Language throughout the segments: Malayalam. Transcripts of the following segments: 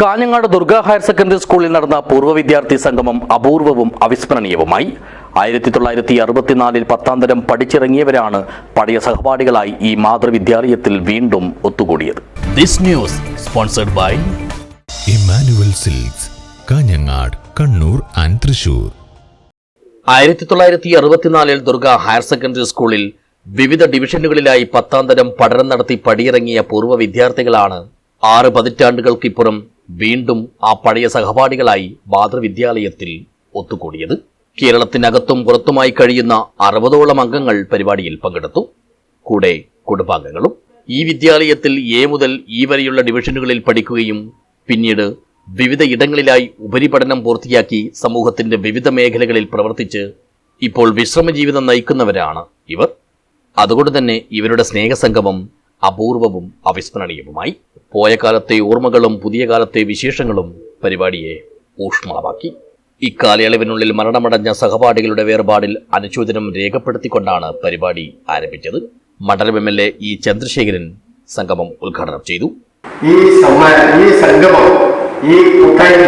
കാഞ്ഞങ്ങാട് ദുർഗ ഹയർ സെക്കൻഡറി സ്കൂളിൽ നടന്ന പൂർവ വിദ്യാർത്ഥി സംഗമം അപൂർവവും അവിസ്മരണീയവുമായി. ആയിരത്തി തൊള്ളായിരത്തി അറുപത്തിനാലിൽ പത്താം തരം പഠിച്ചിറങ്ങിയവരാണ് പഴയ സഹപാഠികളായി ഈ മാതൃവിദ്യാലയത്തിൽ വീണ്ടും ഒത്തുകൂടിയത്. This news sponsored by Emmanuel silks Kanhangad Kannur and Thrissur. ആയിരത്തി തൊള്ളായിരത്തി അറുപത്തിനാലിൽ ദുർഗ ഹയർ സെക്കൻഡറി സ്കൂളിൽ വിവിധ ഡിവിഷനുകളിലായി പത്താം തരം പഠനം നടത്തി പടിയിറങ്ങിയ പൂർവ വിദ്യാർത്ഥികളാണ് ആറ് പതിറ്റാണ്ടുകൾക്കിപ്പുറം വീണ്ടും ആ പഴയ സഹപാഠികളായി മാതൃവിദ്യാലയത്തിൽ ഒത്തുകൂടിയത്. കേരളത്തിനകത്തും പുറത്തുമായി കഴിയുന്ന അറുപതോളം അംഗങ്ങൾ പരിപാടിയിൽ പങ്കെടുത്തു. കൂടെ കുടുംബാംഗങ്ങളും ഈ വിദ്യാലയത്തിൽ എ മുതൽ ഈ വരെയുള്ള ഡിവിഷനുകളിൽ പഠിക്കുകയും പിന്നീട് വിവിധ ഇടങ്ങളിലായി ഉപരിപഠനം പൂർത്തിയാക്കി സമൂഹത്തിന്റെ വിവിധ മേഖലകളിൽ പ്രവർത്തിച്ച് ഇപ്പോൾ വിശ്രമ ജീവിതം നയിക്കുന്നവരാണ് ഇവർ. അതുകൊണ്ട് തന്നെ ഇവരുടെ സ്നേഹസംഗമം അപൂർവവും അവിസ്മരണീയവുമായി. പോയ കാലത്തെ ഓർമ്മകളും പുതിയ കാലത്തെ വിശേഷങ്ങളും പരിപാടിയെ ഊഷ്മളമാക്കി ഇക്കാലയളവിനുള്ളിൽ മരണമടഞ്ഞ സഹപാഠികളുടെ വേർപാടിൽ അനുശോചനം രേഖപ്പെടുത്തിക്കൊണ്ടാണ് പരിപാടി ആരംഭിച്ചത്. മണ്ഡലം M L A E Chandrasekharan സംഗമം ഉദ്ഘാടനം ചെയ്തു. ഈ ഈ സംഗമം ഈ കൂട്ടായ്മ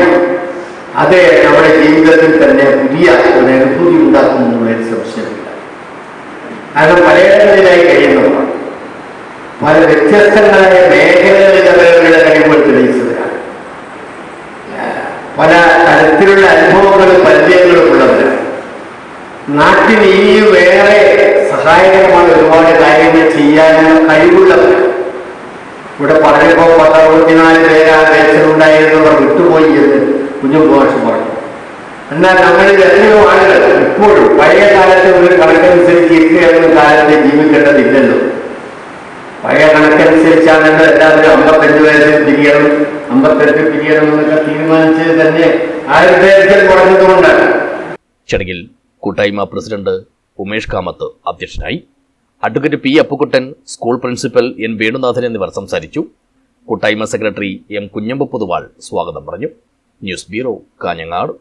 അത് നമ്മുടെ ജീവിതത്തിൽ തന്നെ പുതിയ ഒരു അനുഭൂതി ഉണ്ടാക്കും എന്നുള്ളൊരു സംശയമില്ല. അത് പലയിടങ്ങളിലായി കഴിയുന്നതാണ്. പല വ്യത്യസ്തങ്ങളായ മേഖലകളിൽ അവരുടെ കഴിവുകൾ തെളിയിച്ചവരാണ്. പല തരത്തിലുള്ള അനുഭവങ്ങളും പരിചയങ്ങളും ഉള്ളവരാണ്. നാട്ടിൽ ഇനിയും വേറെ സഹായകരമായ ഒരുപാട് കാര്യങ്ങൾ ചെയ്യാനുള്ള കഴിവുള്ളവരാണ്. ഇവിടെ പറഞ്ഞപ്പോൾ പത്തറുപത്തിനാല് പേര് ആ ദേശമുണ്ടായിരുന്നവർ വിട്ടുപോയി എന്ന് കുഞ്ഞുമാഷ് പറഞ്ഞു. എന്നാൽ നമ്മളിൽ എത്രയോ ആളുകൾ ഇപ്പോഴും പഴയ കാലത്തെ ഒരു കണക്കനുസരിച്ച് ഇത്രയൊന്നും കാലത്തെ ജീവിക്കേണ്ടതില്ലല്ലോ. പഴയ കണക്കനുസരിച്ചാണല്ലോ എല്ലാവരും അമ്പത്തഞ്ച് വയസ്സിൽ പിരിയണം. അമ്പത്തെട്ട് പിരിയണം എന്നൊക്കെ തീരുമാനിച്ച് തന്നെ ആയുർവേദത്തിൽ കുറഞ്ഞതുകൊണ്ടാണ്. ചടങ്ങിൽ കൂട്ടായ്മ പ്രസിഡന്റ് ഉമേഷ് കാമത്ത് അധ്യക്ഷനായി. Advocate P Appukuttan school principal N Venunathan എന്നിവർ സംസാരിച്ചു. കൂട്ടായ്മ സെക്രട്ടറി എം കുഞ്ഞമ്പ പൊതുവാൾ സ്വാഗതം പറഞ്ഞു. News bureau Kanhangad.